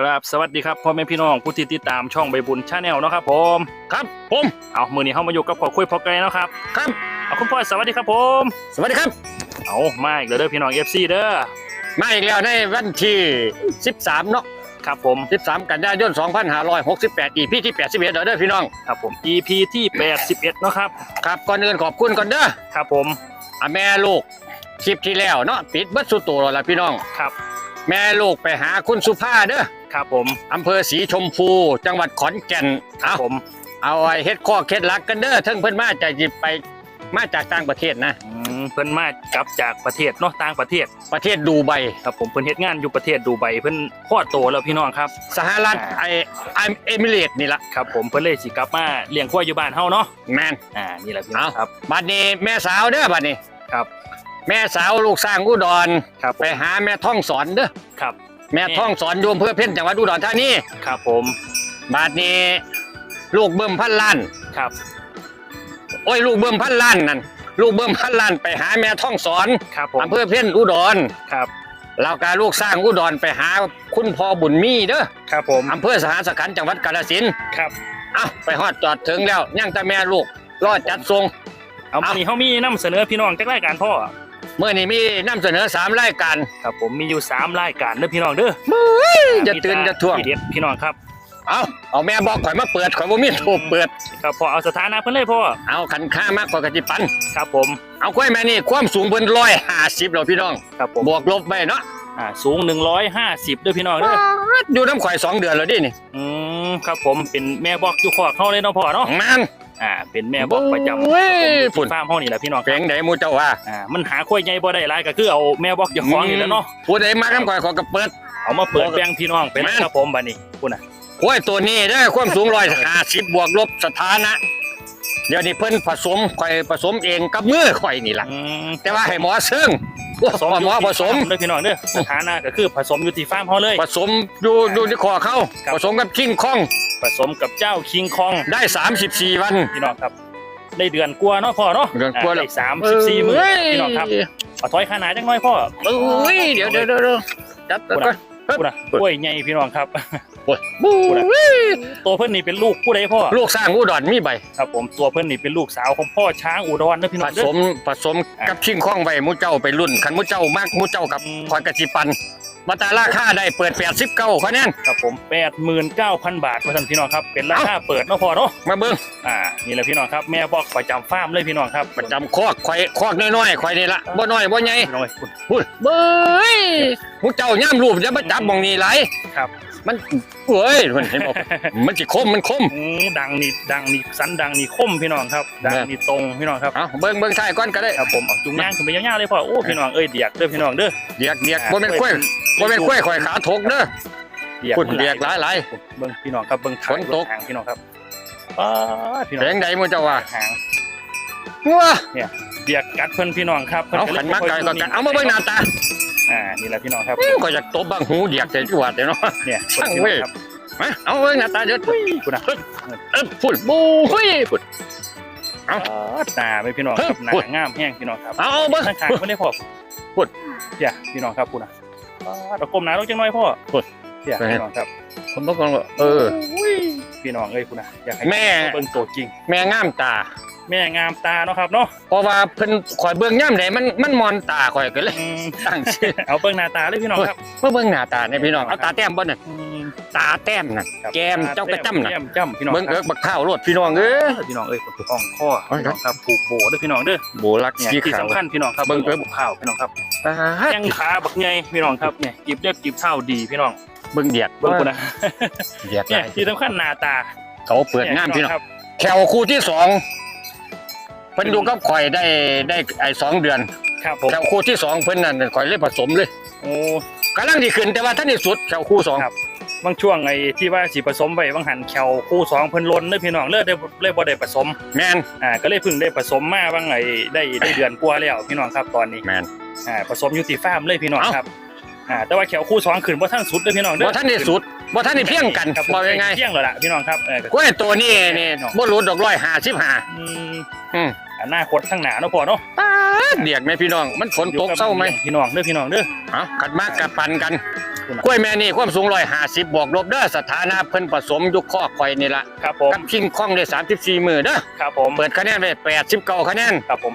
ครับสวัสดีครับพ่อแม่พี่น้องผู้ที่ติดตามช่องใบบุญชาแนลเนาะครับผมครับผมเอามือนี้เข้ามาอยู่กับพ่อคุยพ่อไกลเนาะครับครับเอาคุณพ่อสวัสดีครับผมสวัสดีครับ เอามาอีกแล้วเด้อพี่น้องเอฟซีเด้อมาอีกแล้วในวันที่ 13 เนาะครับผม 13 กันยายน 2568อีพีที่ 81เด้อพี่น้องครับผม EP ที่ 81 เนาะครับครับก่อนอื่นขอบคุณก่อนเด้อครับผมอะแม่ลูกคลิปที่แล้วเนาะปิดเบัดสุดโตัวแล้วล่ะพี่น้องครับ แม่ลูกไปหาคุณสุภาเด้อ ครับผมอำเภอศรีชมพู จังหวัดขอนแก่นครัเอาบผม เอาไว้เฮ็ดข้อเคล็ดลักกันเด้อเทั้งเพิ่นมาจะหยิบไปมาจากต่างประเทศนะ อืมเพิ่นมากลับจากประเทศเนาะต่างประเทศประเทศดูไบครับผมเพิ่นเฮ็ดงานอยู่ประเทศดูไบเพิ่นพ่อโตแล้วพี่น้องครับ สหรัฐไอไอเอมิเรตส์นี่ละครับผมเพิ่นเลยสิกลับมาเลี้ยงควายอยู่บ้านเฮาเนาะแมน อ่านี่แหละพี่น้องเอาครับ บัดนี้แม่สาวเด้อบัดนี้ครับ แม่สาวลูกสร้างอุดรครับไปหาแม่ท่องสอนเด้อครับ แม่ท่องสอนโยมเพื่อเพ่นจังหวัดอุดรธานีครับผมบัดนี้ ลูกเบิ่มพันล้าน ครับ โอ้ยลูกเบิ่มพันล้านนั่นลูกเบิ่มพันล้านไปหาแม่ท่องสอนครับผมอำเภอเพ่นอุดรครับแล้วก็ลูกสร้างอุดรไปหาคุณพ่อบุญมีเด้อครับผมอำเภอสหสขันธ์จังหวัดกาฬสินธุ์ครับเอ้าไปฮอดจอดถึงแล้วยังแต่แม่ลูกรอดจัดทรงเอาเอาวันนี้เขามีนำเสนอพี่น้องจากรายการพ่อ เมื่อนี้มีนำเสนอสามรายการครับผมมีอยู่สามรายการเด้อพี่น้องเด้อจะตื่นจะท่วงพี่เด็ดพี่น้องครับ เอาเอาแม่บอกข่อยมาเปิดข่อยบ่มีถูกเปิดครับพอเอาสถานะเพิ่นเลยพ่อเอาขันค่ามากกว่ากะจิปันครับผมเอาค่อยแม่นี่ความสูงเพิ่นร้อยห้าสิบแล้วพี่น้องครับผมบวกลบไปเนาะอ่าสูง 150เด้อพี่น้องเด้ออยู่น้ำข่อยสองเดือนแล้วดินี่อืมครับผมเป็นแม่บอกอยู่ขอกเฮาเลยเนาะพ่อเนาะแม่น อ่าเป็นแม่บอกประจำโอ้ยครับผมฝุ่น ฟาร์มเฮานี่แหละพี่น้องเพลงไหนหมูเจ้าว่าอ่ามันหาควายใหญ่บ่ได้หลายก็คือเอาแม่บอกเจ้าของนี่แหล้วเนาะผู้ใดมาน้ำข่อยขอยก็เปิด เอามาเปิดแบ่งพี่น้องเป็นแม่น ครับผมบัดนี้คุณน่ะโอ้ยตัวนี้เด้อความสูงร้อยห้าสิบบวกลบสถานะ เดี๋ยวนี้เพิ่นผสมข่อยผสมเองกับมือข่อยนี่ล่ะ อืมแต่ว่าให้หมอเซิง หมอผสมเด้อพี่น้องเด้อสถานะก็คือผสมอยู่ที่ฟาร์มเฮาเลย ผสมอยู่อยู่ที่คอเขาครับ ผสมกับคิงคองผสมกับเจ้าคิงคองได้ 34 วัน พี่น้องครับได้เดือนกว่าเนาะพ่อเนาะเดือนกว่าแล้วได้สามสิบสี่มื้อพี่น้องครับเอาถอยขนาดจังน้อยพ่อ เอ้ยเดี๋ยวเดี๋ยวเดี๋ยวเดี๋ยวจับพูดก่อนะน พูดนะกล้วยใหญ่พี่น้องครับโอ้ยบู๊พูดนะตัวเพิ่นนี่เป็นลูกผู้ใดพ่อ ลูกสร้างอุดรมีใบครับผมตัวเพิ่นนี่เป็นลูกสาวของพ่อช้างอุดรเด้อพี่ผน้องเด้สอมผสมกับชิงข้องไว้หมูเจ้าไปรุ่นคันหมูเจ้ามากหมูเจ้ากับอืมคอยกะจิปัน มาตาราคาได้เปิด89คะแนนครับผม89,000 บาทว่าซั่นพี่น้องครับเป็นราคาเปิดเนาะพ่อเนาะมาเบิ่งอ่านี่แหละพี่น้องครับแม่บอกประจำฟาร์มเลยพี่น้องครับประจำคอกข่อยคอกน้อยๆข่อยนี่ละบ่น้อยบ่ใหญ่พี่น้องเอ้ยคุณ พูดเบ้ยหมูเจ้าย่ามรูปอย่ามาจับหมองนี้หลายครับ มันเอ้ยเพิ่นเห็นบ่มันสิคมมันคม อืมดังนี่ดังนี่สันดังนี่คมพี่น้องครับ ดังนี่ตรงพี่น้องครับเอาเบิ่งเบิ่งท้ายก่อนก็ได้ครับผมเอาจุงย่างขึ้นไปยาวๆเลยพ่อโอ้พี่น้องเอ้ยเดียกเด้อพี่น้องเด้อเดียกเดียกบ่แม่นกล้วยบ่แม่นกล้วยข่อยขาถกเด้อเดียกพุ่นเดียกหลายเบิ่งพี่น้องครับเบิ่งทางฝนตกทางพี่น้องครับป้าดพี่ๆน้อแสงงใดหมูเจ้าว่าทางว้าเดียกกัดเพิ่นพี่น้องครับเพิ่นเอาก็ลขัยนมากไก่ก็บ่ค่กัยนเอามาเบิ่งหน้าตา อ่านี่แหละพี่น้องครับอืมก็อยากตบบังหูเดียกแต่จังหวัดเนาะเนี่ยช่างพี่เว้น้อยงครับมาเอาเบิ่งหน้าตาเด้อคุณนะเอ้ยพุ่นบูหุ้ยพุ่นเอาป้าดหน้าไปพี่น้องครับหน้างามแห้งพี่น้องครับเอาเอาเบิ่งข้างๆเพิ่นได้พ่อพูดเดี๋ยวพี่น้องครับคุณนะป้าดเอาก้มหน้าลงจังหน่อยพ่อพูดเดี๋ยวไปพี่น้องครับผมบอกก่อนว่าเออพี่น้องเอ้ยคุณนะอยากให้แม่เบิ่งตัวจริง แม่งามตา แม่งามตาเนาะครับเนาะเพราะว่าเพิ่นข่อยเบิ่งย่ำใดมันมันมอนตาข่อยก็เลยอืมตั้งชื่อเอาเบิ่งหน้าตาเลยพี่น้องครับมาเบิ่งหน้าตาเนี่ยพี่น้องเอาตาแต้มบ่น่ะอืมตาแต้มน่ะครับแก้มเจ้ากระจ้ำน่ะแก้มจ้ำพี่น้องเบิ่งคเอิรับกบักข้าวโลดพี่น้องเอ้ย พี่น้องเอ้ยคนถูกต้องข้อเอาพี่น้องครับผูกโบเด้อพี่น้องเด้อโบลักเนี่ยสีที่ขาว สำคัญพี่น้องครับเบิ่งเอิ้เบิ่งงข้าวพี่น้องครับตาแข้งขาบักใหญ่พี่น้องครับเนี่ยกีบเล็บกีบเท้าดีพี่น้องเบิ่งเดียดเบิ่งกูนะเดียดหเนี่ยลายที่สำคัญหน้าตาเขาเปิดงามพี่น้องครับแขวคู่ที่สอง เพิ่นอยู่กับข่อยได้ได้ไอ้สองเดือนครับผมแขวคู่ที่สองเพิ่นนั่นข่อยเลยผสมเลยโอ้กำลังดีขึ้นแต่ว่าท่านที่สุดแขวคู่สองครับบางช่วงไอ้ที่ว่าสิผสมไว้บางหันแขวคู่สองเพิ่นล้นเด้อพี่น้องเลิกได้เลยบ่ได้ผสมแมนอ่าก็เลยเพิ่งได้ผสมมาบางไอ้ได้ได้เดือนกว่าแล้วพี่น้องครับตอนนี้แมนอ่าผสมอยู่ที่ฟาร์มเลยพี่น้องเอ้าครับอ่าแต่ว่าแขวคู่สองขึ้นบ่ทันสุดเด้อพี่น้องเด้อบ่ท่านที่สุด บ่ท่านที่เพียงกันครับบอกยังไงเพียงแล้วล่ะพี่น้องครับเออกล้วยตัวนี้นี่บ่รู้ดอกร้อยห้าสิบห้าอืมอืมอนาคตข้างหน้าเนาะพ่อเนาะป๊าดเดียกไหมพี่น้อง มันฝนตกเศร้าไหมพี่น้องเด้อพี่น้องเด้อ เอ้าขัดมากกับปันกัน คุณน่ะกล้วยแม่นี่ความสูง150บวกลบเด้อสถานะเพิ่นผสมอยู่ข้อข่อยนี่ละครับผมกับคิงคองได้34มื้อเด้อครับผมเปิดคะแนนไว้89คะแนนครับผม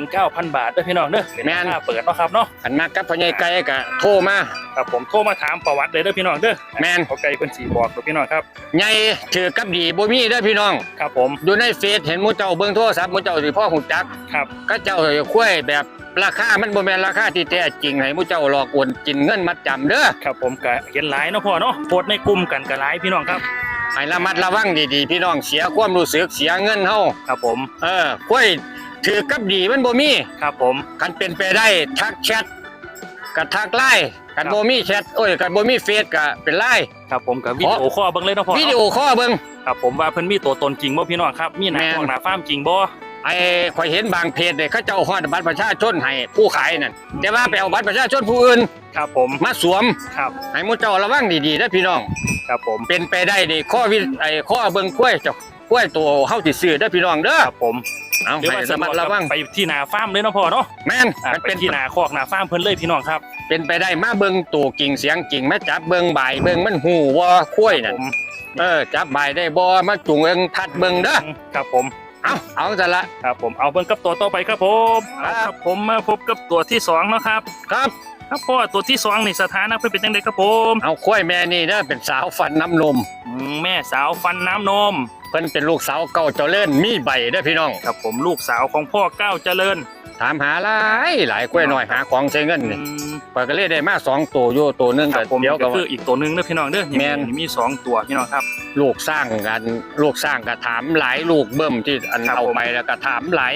89,000บาทเด้อพี่น้องเด้อเป็นแม่นราคาเปิดเนาะครับเนาะอันมากับพ่อใหญ่ไก่ก็โทรมาครับผมโทรมาถามประวัติเลยเด้อพี่น้องเด้อแม่นเขาไกลเพิ่นสิบอกเด้อพี่น้องครับใหญ่ถือกับดีบ่มีเด้อพี่น้องครับผมอยู่ในเฟซเห็นหมู่เจ้าเบิ่งโทรศัพท์หมู่เจ้าสิพ่อหูจักครับก็เจ้าคุ้ยแบบ ราคามันบ่แม่นราคาที่แท้จริงให้หมู่เจ้าหลอกโอนกินเงินมัดจำเด้อครับผมก็เห็นหลายเนาะพ่อเนาะโพสต์ในกลุ่มกันก็หลายพี่น้องครับให้ระมัดระวังดีๆ พี่น้องเสียความรู้สึกเสียเงินเฮาครับผมเออคุ้ยถือกับดีมันบ่มีครับผมคันเป็นไปได้ทักแชทกับทักไลน์กันครับบ่มีแชทโอ้ยกันบ่มีเฟซก็เป็นไลน์ ครับผมกับวิดีโอคอลเบิ่งเลยเนาะพ่อวิเนาะดีโอคอลเบิ่งครับผมว่าเพิ่นมีตัวตนจริงบ่พี่น้องครับมีหน้าแม่นของหน้าฟาร์มจริงบ่ ไอ้ข่อยเห็นบางเพจเนี่ยเขาเจ้าฮอดบัตรประชาชนให้ผู้ขายนั่นแต่ว่าไปเอาบัตรประชาชนผู้อื่นครับผมมาสวมครับให้หมู่เจ้าระวังดีๆนะพี่น้อง ครับผมเป็นไปได้ดิข้อวิไอ้ข้อเบิ่งกล้วยเจ้ากล้วยตัวเฮาสิซื้อเด้อพี่น้องเด้อครับผมเอาหรือให้ว่าระมัดระวังไปที่หน้าฟาร์มเลยเนาะพ่อเนาะแม่นอ่ามันไปเป็น ที่หน้าคอกหน้าฟาร์มเพิ่นเลยพี่น้องครับเป็นไปได้มาเบิ่งตัวกิ่งเสียงกิ่งมาจับเบิ่งใบายเบิ่งมันหูว่ากล้วยนั่นผมเออจับใบายได้บ่มาจุงเอิงทัดเบิ่งเด้อครับผม เอาเอาซะละ ครับผมเอาเบิ่งกับตัวต่อไปครับผมครับ ครับผมมาพบกับตัวที่สองเนาะครับ ครับ ครับพ่อตัวที่สองนี่สถานะเพิ่นเป็นจังไดครับผมเอากล้วยแม่นี่เด้อเป็นสาวฟันน้ำนม อืมแม่สาวฟันน้ำนม เพิ่นเป็นลูกสาวเก่าเจ้าเล่นมีใบเด้อพี่น้อง ครับผมลูกสาวของพ่อก้าวเจริญ ถามหาหลายหลายกล้วยน้อยหาของใช้เงินอืนี่มเปิดก็เลยได้มาสองตัวอยู่ตัวหนึงคก็รับผมเดี๋ยวก็ก็คืออีกตัวหนึงเด้อพี่น้องเด้อแม่นนี่มีสองตัวพี่น้องครับ ลูกสร้างกันลูกสร้างก็ถามหลายลูกเบิ่มที่อันครับเอาผม ไปแล้วก็ถามหลาย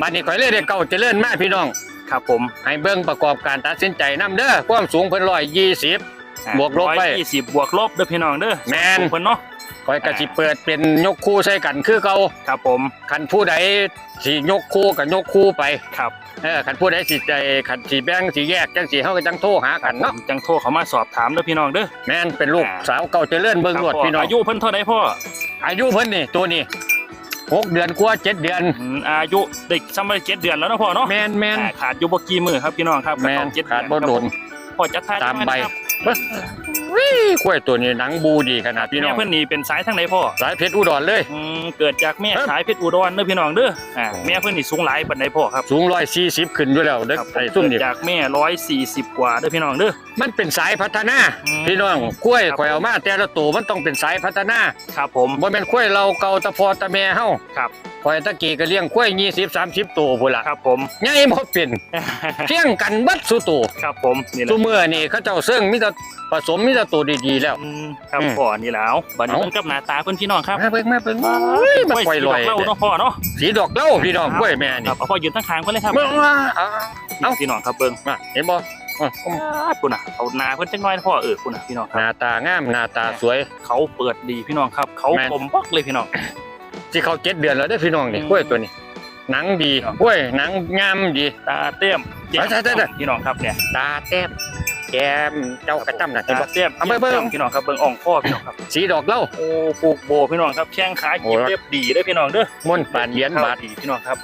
บัดนี้ข่อยเลยได้เก่าเจริญมากพี่น้อง ครับผม ให้เบิ่งประกอบการตัดสินใจนํเด้อความสูงเพิ่น120 บวกลบไปยี่สิบบวกลบเด้อพี่น้องเด้อแม่นของเพิ่นเนาะ ข่อยก็สิเปิดเป็นยกคู่ใส่กันคือเก่าครับผมคันผู้ใดสิยกคู่ก็ยกคู่ไปครับเออคันผู้ใดสิใจคันสิแบ่งสิแยกจังสิเฮาก็จังโทรหากันเนาะจังโทรเขามาสอบถามเด้อพี่น้องเด้อแม่นเป็นลูกอ่าสาวเก่าเจริญเบิ่งรวดครับพ่พี่น้องอายุเพิ่นเท่าใดพ่ออายุเพิ่นนี่ตัวนี้หกเดือนกว่าเจ็ดเดือนอืมอายุเด็กซ้ำไปเจ็ดเดือนแล้วเนาะพ่อเนาะแมนแมนอ่าขาดอยู่บ่กี่มือครับพี่น้องครับแมนก็ต้องเจ็ดขาดเดือนบ่โดนพ่อจะทายตามใบครับเบ้อวิ กล้วยตัวนี้หนังบูดีขนาดพี่น้แม่องเพิ่นนี่เป็นสายทางไหนพ่อสายเพชรอุดรเลยอืมเกิดจากแม่ครับสายเพชรอุดรเด้อพี่น้องเด้ออ่าโอ้แม่เพิ่นนี่สูงหลายปานใดพ่อครับสูงร้อยสี่สิบขึ้นอยู่แล้วเด้อครับไอ้ซุ่มเกินี่ดจากแม่ร้อยสี่สิบกว่าเด้อพี่น้องเด้อมันเป็นสายพัฒนาอืมพี่น้องกล้วยครับข่อยเอามาแต่ละตัวมันต้องเป็นสายพัฒนาครับผมบ่แม่นกล้วยเราเก่าตะพอตะแม่เฮาครับ ข่อยตะกี้ก็เลี้ยงกล้วย20 30ตัวพุ่นล่ะครับผมใหญ่บ่เป็นเที่ยงกันเบิดสุตัวครับผมนี่แหซุละมื้อนี่เขาเจ้าเซิงมีแต่ผสมมีแต่ตัวดีๆแล้ว อืมครับอืมพ่อนี่แหล้วบัดนี้เอ้าเพิ่นกับหน้าตาเพิ่นพี่น้องครับมาเบิ่งมาเบิ่งเฮ้ยมันปล่อยลอยเล่าเนาะพ่อเนาะสีดอกเหล้าพี่น้องกล้วยแม่คนี่รับเอาพ่อยืนตั้งคางเพิ่นเลยครับเบิ่งว่าเอาเอ้าพี่น้องครับเบิ่งมาเห็นบ่อะคุณน่ะเอาหน้าเพิ่นจังน้อยนะพ่อเออคุณน่ะพี่น้องคหรับน้าตางามหน้าตาสวย เขาเปิดดีพี่น้องครับ เขาแม่นคมบักเลยพี่น้อง ที่เขาเจ็ดเดือนแล้วเด้อพี่น้องนี่อืมกล้วยตัวนี้ หนังดีครับกล้วยหนังงามดี ตาเต้มแก้มใช่ใช่ใช่ พี่น้องครับเนี่ยตาแต้มแก้มเจ้ากระจ้ำน่ะเห็นตาบ่เต้มเอาไปเบิ่งพี่น้องครับเบิ่งอ่องข้อพี่น้องครับสีดอกเหล้าโอ้ผูกโบพี่น้องครับแข้งขาโอ้หยิบเรียบดีเด้อพี่น้องเด้อม่วนปานเหรียญบาท ดีพี่น้องครับ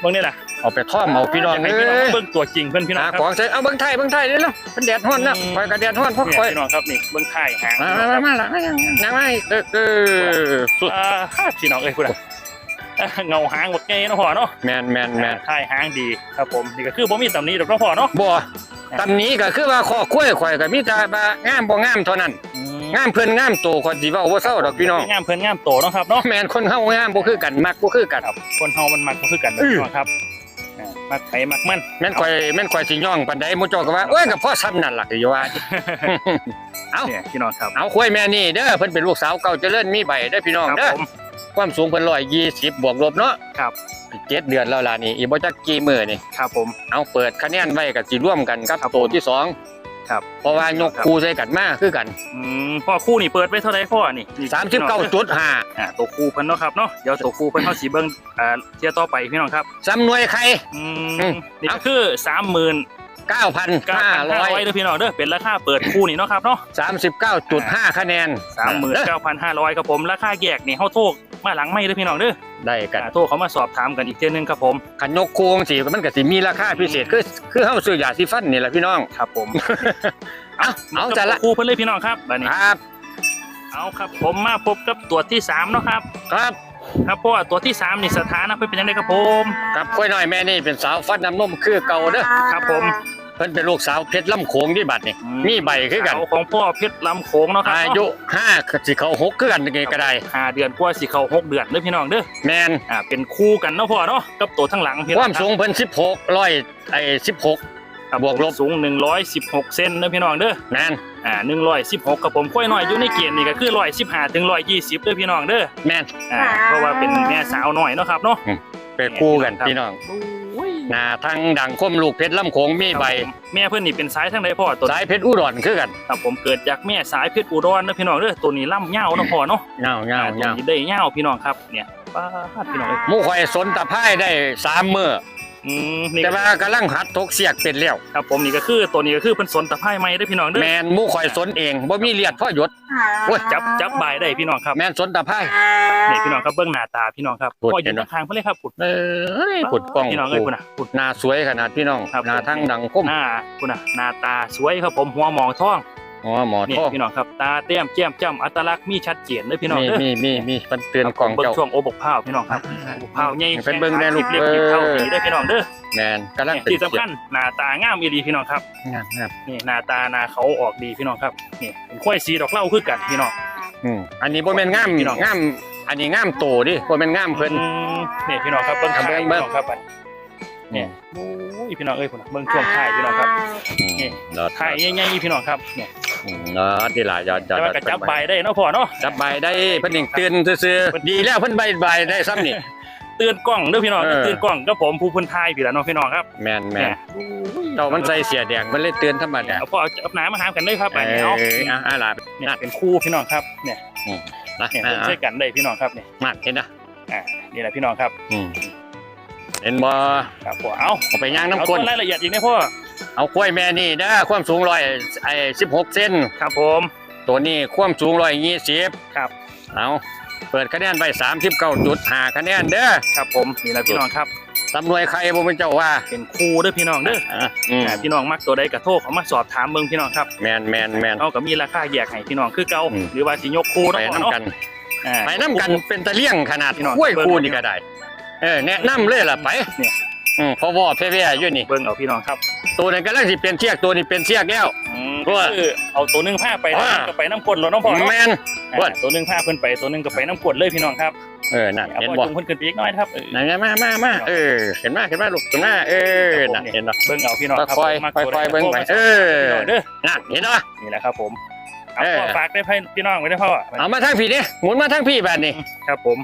เบิ่งนี่ล่ะ เอาไปท่อมเอาพี่น้องให้เอ้พี่น้องยเบิ่งตัวจริงเพิ่นพี่น้องหาครับของใส่เอาเบิ่งไทยเบิ่งไทยเด้อเนาะเป็นแดดร้อนแล้วอืมคอยกระแดดร้อนพวกเนี่ยคอยพี่น้องครับนี่เบิ่งท้ายหางมาพี่น้องมาครับมาละนางไม้เออเออสุดอ่าพี่น้องเอ้ยพุ่นน่ะอ่าเงาหางหมดไงเนาะพ่อเนาะแมนแมนแมนท้ายหางดีครับผมนี่ก็คือบ่มีตำหนิดอกเนาะพ่อเนาะบ่ตำนี้ก็คือว่าข้อกล้วยข่อยก็มีแต่ว่างามบ่งามเท่านั้นอืมงามเพิ่นงามโตคนสิเว้าบ่เศร้าดอกพี่น้องงามเพิ่นงามโตเนาะครับเนาะแม่นคนเฮางามบ่คือกันมักบ่คือกันครับคนเฮามันมักก็คือกันอื้อเนาะครับอ่า มักไผมักมัน แม่นข่อยแม่นข่อยสิย่องปานใดหมู่เจ้าก็ว่าเอ้ยก็พอซ้ำนั่นล่ะอยู่ว่า เอ้า เนี่ยพี่น้องครับ เอาข้อยแม่นี่เด้อเพิ่นเป็นลูกสาวเก่าเจริญมีใบเด้อพี่น้องครับเด้อผม ความสูงเพิ่น120บวกลบเนาะครับ เจ็ดเดือนแล้วล่ะนี่อีกบ่จักกี่มื้อนี่ครับผม เอาเปิดคะแนนไว้ก็สิร่วมกันกับครับ โตที่สอง ครับเพราะว่ายกคู่ใส่กันมาคือกันอืมพ่อคู่นี่เปิดไว้เท่าไหร่พ่อนี่นี่พี่น้อง39.5อ่าตัวคู่เพิ่นเนาะครับเนาะเดี๋ยวตัวคู่เพิ่นเฮาสิเบิ่งอ่าเที่ยวต่อไปพี่น้องครับสำนวยไข่อือืมมนี่ก็คือ9,900 9,500เด้อพี่น้องเด้อเป็นราคาเปิดคู่นี่เนาะครับเนาะ39.5คะแนน39,500ครับผมราคาแยกนี่เฮาโทรมาหลังไม่เด้อพี่น้องเด้อ ได้กันอ่าโทรเขามาสอบถามกันอีกเทื่อนึงครับผมขันยกโครงสิมันก็สิมีราคาพิเศษคือคือเฮาซื้อยาสีฟันนี่แหละพี่น้องครับผมเอาเอาจะละครูเพิ่นเลยพี่น้องครับบัดนี้ครับ เอาครับผมมาพบกับตัวที่สามเนาะครับ ครับครับเพราะว่าตัวที่สามนี่สถานะเพิ่นเป็นยังไงครับผมครับค่อยน้อยแม่นี่เป็นสาวฟันน้ำนมคือเก่าเด้อครับผมเพิ่นเป็นลูกสาวเพชรลำโขงที่บัดนี่มีใบคือกันสาวของพ่อเพชรลำโขงเนาะครับอายุห้าสิเข้าหกคือกันนี่ก็ได้ห้าเดือนกว่าสิเข้าหกเดือนเด้อพี่น้องเด้อแมนอ่าเป็นคู่กันเนาะพ่อเนาะกับตัวทั้งหลังพี่ความสูงเพิ่น16ร้อยไอ้16ครับบวกลบสูง 116 เซนเด้อพี่น้องเด้อแมนอ่า116ครับผมค่อยน้อยอยู่ในเกณฑ์นี่ก็คือ115ถึง120เด้อพี่น้องเด้อแมนอ่าเพราะว่าเป็นแม่สาวน้อยเนาะครับเนาะเป็นคู่กันครับพี่น้อง โอ้ยหน้าทั้งดังคมลูกเพชรลำโขงมีใบครับผมแม่เพิ่นนี่เป็นสายทางใดพ่อตัวสายเพชรอุดรคือกันครับผมเกิดจากแม่สายเพชรอุดรเด้อพี่น้องเด้อตัวนี้ล่ำยาวเนาะพ่อเนาะเงาเงาอ่าตัวเงานี้ได้ยาวพี่น้องครับเนี่ยป้าดพี่น้องเอ้ยหมู่ข่อยสนตะไคร้ได้สามมื้อ อืมนี่แต่ก็ว่ากำลังหัดทกเสียกเป็นแล้วครับผมนี่ก็คือตัวนี้ก็คือเพิ่นสนตะไคร้ไม้เด้อพี่น้องเด้อแมนหมู่ข่อยสนเองบ่มีเลียดพ่อหยดโอ้ยจับจับใบายได้พี่น้องครับแมนสนตะไคร้ นี่พี่น้องครับเบื้องหน้าตาพี่น้องครับพูดพ่ออเห็ยู่นเนอะข้างๆเพื่อนเลยครับปุดเออผุดกล้องพี่น้องเอ้ยปุดนะปุด หน้าสวยขนาดพี่น้องครับ หน้าทั้งดังคมหน้าปุดนะหน้าตาสวยครับผมหัวหมองทอง อ๋อหมอนี่ทองพี่น้องครับตาเต้มแก้มจ้ำอัตลักษณ์มีชัดเจนเลยพี่น้องมีเด้อมีมีมีมันเตือนกล่องเบิ่งเจ้าช่วงโอบกเผาพี่น้องครับโอบกเผาใหญ่เป็นเบิ่งแน่ลูกเล็บเออเท่าดีได้อพี่น้องเด้อแมนกำลังเป็นที่สำคัญหน้าตางามอีดีพี่น้องครับงามงามนี่หน้าตาหน้าเขาออกดีพี่น้องครับนี่เป็นข้อยสีดอกเหล้าคือกันพี่น้องอืมอันนี้บ่แม่นงามพี่น้องงามอันนี้งามโตดิบ่แม่นงามเพิ่นอืมนี่พี่น้องครับเบิ่งครับท้ายเบิ่พี่งน้องครับบัดเนี่ยโอ้ยพี่น้องเอ้ยพุ่นน่ะเบิ่งช่วงท้ายพี่น้องครับนี่เนาะท้ายใหญ่ๆพี่น้องครับเนี่ย เนาะที่หลายยอดยอดแต่ว่ากระจับใบได้เนาะพ่อเนาะจับใบได้เพิ่นยังเตือนซื่อๆดีแล้วเพิ่นใบใบได้ซ้ำนี่เตือนกล้องเด้อพี่น้องเออเตือนกล้องก็ผมผู้เพิ่นทายพี่ละเนาะพี่น้องครับแม่นแม่เนี่นยเจ้ามันใส่เสียแดงมันเลยเตือนธรรมดาเอาพ่อเอาเอาน้ำมาหามกันเลยครับเออันอนี้เอาอะอะล่ะเนี่ยเป็นคู่พี่น้องครับเนี่ยนะเนี่ยอะเพิ่นช่วยกันได้พี่น้องครับเนี่ยมาเห็นนะอ่านี่แหละพี่น้องครับอืมเห็นบ่ครับพ่อเอาเอาไปย่างเอาน้ำต้ข้นนรายละเอียดอีกนะพ่อ เอากล้วยแม่นี่เด้อความสูงร้อยไอ้16เซนครับผม ตัวนี้ความสูงร้อยยี่สิบครับเอาเปิดคะแนนไปสามสิบเก้าจุดหาคะแนนเด้อครับผมนี่แหละพี่น้องครับตำรวจใครบ่เป็นเจ้าว่าเป็นคู่เด้อพี่น้องเด้ออะอืมอ่าพี่น้องมักตัวใดกระโทรเขามาสอบถามเบิ่งพี่น้องครับแมนแมนแมนเอาก็มีราคาแยกให้พี่น้องคือเก่าอืมหรือว่าสิยกคู่ไปเนาะพ่อน้ำเนาะกันอ่าไปน้ำกันเป็นตะเลี่ยงขนาดพี่น้องกล้วยเบิ่งคู่นี่ก็ได้เออแนะนำเลยล่ะไปเนี่ย อืมพอวอเพ่เพ่อยู่นี่ เบิ่งเอาพี่น้องครับตัวนั้นก็ลังสิเป็นเชือกตัวนี้เป็นเชือกแล้ว อืมว่าก็คือเอาตัวหนึงผ้าไปว่า ก็ไปน้ำกลดแล้วน้องพ่อเนาะแมนว่าอ่าตัวหนึงผ้าเพิ่นไปตัวหนึงก็ไปน้ำกลดเลยพี่น้องครับเออนั่นเอาเห็นพ่บ่อจุงเพิ่นขึ้นไปอีกหน้อยนะครับเออ นั่นไงมามามาเออเห็นมาเห็นมาลูกเห็นมาเออนั่นเห็นบ่เบิ่งเอาพี่น้องครับค่อยมักๆค่ตัวใดอยๆเบิ่งไปโทรมาเออพี่น้องเด้อนั่นเห็นบ่ นี่แหละครับผมเอาเออ พ่อฝากได้ให้พี่น้องไว้ได้พ่อเอามาทางพี่นี่หมุนมาทางพี่แบบนี้ ครับผม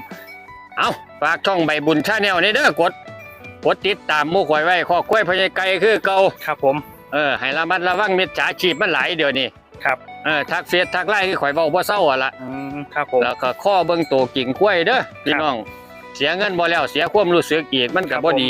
เอาฝากช่องใบบุญชาแนลนี่เด้อกดก ดติดตามหมู่ข่อยไว้ข้อกล้วยพญาไก่คือเก่าครับผมเออให้ระมัดระวังมิจฉาชีพมันหลายเดี๋ยวนี้ครับเออทักเฟซทักไลน์คือข่อยเว้าบ่เศร้าอะล่ะอืมครับผมแล้วก็ข้อเบิ่งตัวกิ่งกล้วยเด้อพี่น้อง เสียเงินบ่แล้วเสียความรู้สึกอีกมันก็บ่ดี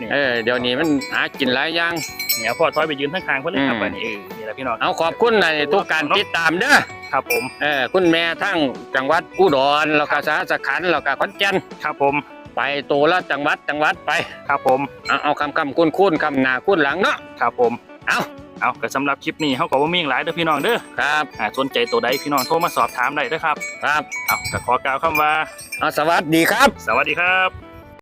นี่เออเดี๋ยวนี้มันหากินหลายอย่างเนี่ยพ่อถอยไปยืนข้างๆเพิ่นเลยครับอืมอันนี้เออนี่แหละพี่น้องเอาขอบคุณในทุกการติดตามเด้อครับผมเออคุณแม่ทั้งจังหวัดอุดรแล้วก็สาสขันธ์แล้วก็ขอนแก่นครับผม ไปตัวละจังหวัดจังหวัดไป ครับผม เอาเอาคำคำคุ้นคุ้นๆคำหน้าคุ้นหลังเนาะครับผม เอาเอาก็สำหรับคลิปนี้เฮาก็บ่มีหยังหลายเด้อพี่น้องเด้อครับอ่าสนใจตัวใดพี่น้องโทรมาสอบถามได้เด้อครับ ครับ เอาก็ขอกล่าวคำว่าเอาสวัสดีครับ สวัสดีครับ